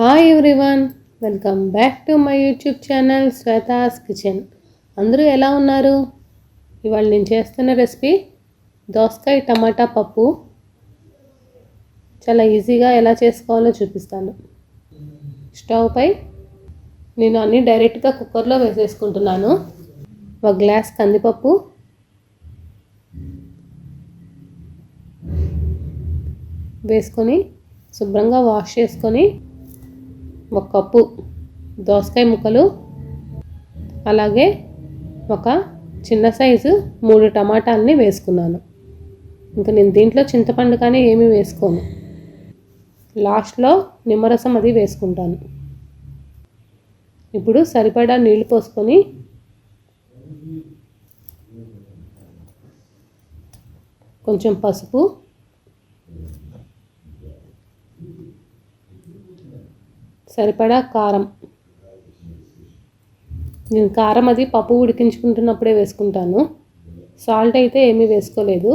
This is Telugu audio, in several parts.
Hi everyone welcome back to my YouTube channel Shweta's kitchen అందరూ ఎలా ఉన్నారు? ఇవాళ నేను చేస్తున్న రెసిపీ దోసకాయ టమాటా పప్పు. చాలా ఈజీగా ఎలా చేసుకోవాలో చూపిస్తాను. స్టవ్ పై నేను అన్నీ డైరెక్ట్గా కుక్కర్లో వేసేసుకుంటున్నాను. ఒక గ్లాస్ కందిపప్పు. వేసుకొని శుభ్రంగా వాష్ చేసుకొని ఒక కప్పు దోసకాయ ముక్కలు అలాగే ఒక చిన్న సైజు మూడు టమాటాలని వేసుకున్నాను. ఇంకా నేను దీంట్లో చింతపండు కానీ ఏమీ వేసుకోను. లాస్ట్లో నిమ్మరసం అది వేసుకుంటాను. ఇప్పుడు సరిపడా నీళ్ళు పోసుకొని కొంచెం పసుపు సరిపడా కారం. నేను కారం అది పప్పు ఉడికించుకుంటున్నప్పుడే వేసుకుంటాను. సాల్ట్ అయితే ఏమీ వేసుకోలేదు.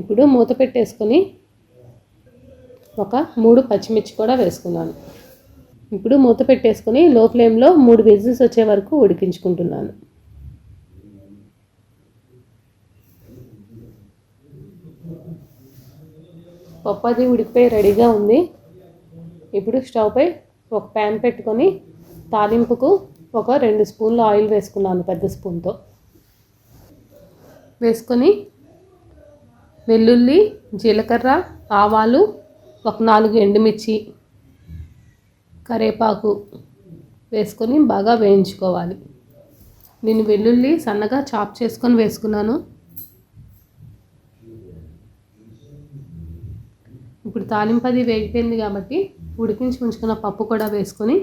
ఇప్పుడు మూత పెట్టేసుకొని ఒక మూడు పచ్చిమిర్చి కూడా వేసుకున్నాను. ఇప్పుడు మూత పెట్టేసుకొని లో ఫ్లేమ్లో మూడు విజిల్స్ వచ్చే వరకు ఉడికించుకుంటున్నాను. పప్పు అది ఉడికిపోయి రెడీగా ఉంది. ఇప్పుడు స్టవ్ పై ఒక ప్యాన్ పెట్టుకొని తాలింపుకు ఒక రెండు స్పూన్లు ఆయిల్ వేసుకున్నాను పెద్ద స్పూన్తో. వేసుకొని వెల్లుల్లి జీలకర్ర ఆవాలు ఒక నాలుగు ఎండుమిర్చి కరేపాకు వేసుకొని బాగా వేయించుకోవాలి. నేను వెల్లుల్లి సన్నగా చాప్ చేసుకొని వేసుకున్నాను. ఇప్పుడు తాలింపది వేగిపోయింది కాబట్టి ఉడికించి ఉంచుకున్న పప్పు కూడా వేసుకొని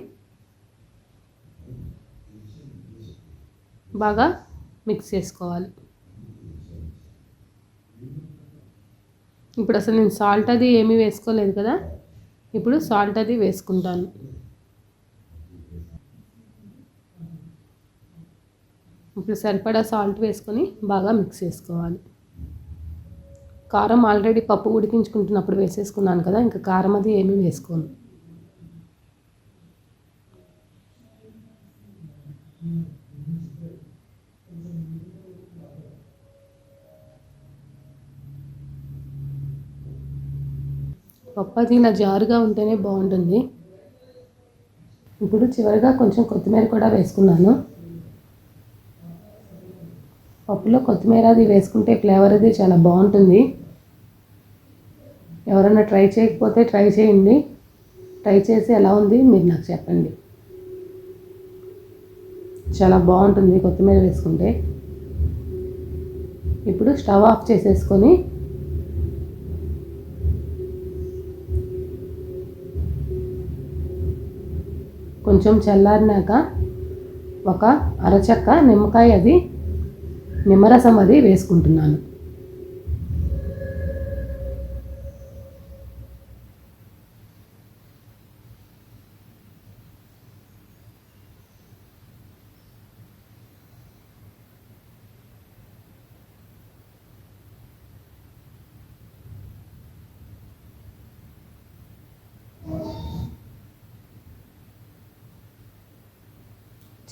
బాగా మిక్స్ చేసుకోవాలి. ఇప్పుడు అసలు నేను సాల్ట్ అది ఏమీ వేసుకోలేదు కదా ఇప్పుడు సాల్ట్ అది వేసుకుంటాను. ఇప్పుడు సరిపడా సాల్ట్ వేసుకొని బాగా మిక్స్ చేసుకోవాలి. కారం ఆల్రెడీ పప్పు ఉడికించుకుంటున్నప్పుడు వేసేసుకున్నాను కదా ఇంకా కారం అది ఏమీ వేసుకోను. పప్పు అది ఇలా జారుగా ఉంటేనే బాగుంటుంది. ఇప్పుడు చివరిగా కొంచెం కొత్తిమీర కూడా వేసుకున్నాను. పప్పులో కొత్తిమీర అది వేసుకుంటే ఫ్లేవర్ అది చాలా బాగుంటుంది. ఎవరైనా ట్రై చేయకపోతే ట్రై చేయండి. ట్రై చేసి ఎలా ఉంది మీరు నాకు చెప్పండి. చాలా బాగుంటుంది కొత్తిమీర వేసుకుంటే. ఇప్పుడు స్టవ్ ఆఫ్ చేసేసుకొని కొంచెం చల్లారినాక ఒక అరచక్క నిమ్మకాయ అది నిమ్మరసం అది వేసుకుంటున్నాను.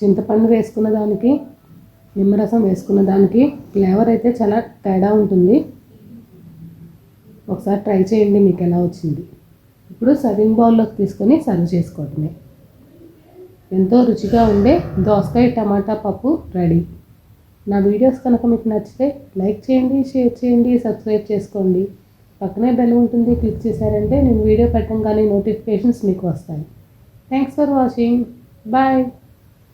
చింతపండు వేసుకున్న దానికి నిమ్మరసం వేసుకున్న దానికి ఫ్లేవర్ అయితే చాలా తేడా ఉంటుంది. ఒకసారి ట్రై చేయండి మీకు ఎలా వచ్చింది. ఇప్పుడు సర్వింగ్ బౌల్లోకి తీసుకొని సర్వ్ చేసుకోవటమే ఎంతో రుచిగా ఉండే దోసకాయ టమాటా పప్పు రెడీ. నా వీడియోస్ కనుక మీకు నచ్చితే లైక్ చేయండి షేర్ చేయండి సబ్స్క్రైబ్ చేసుకోండి. పక్కనే బెల్ ఉంటుంది క్లిక్ చేశారంటే నేను వీడియో పెట్టంగానే నోటిఫికేషన్స్ మీకు వస్తాయి. Thanks for watching. బాయ్.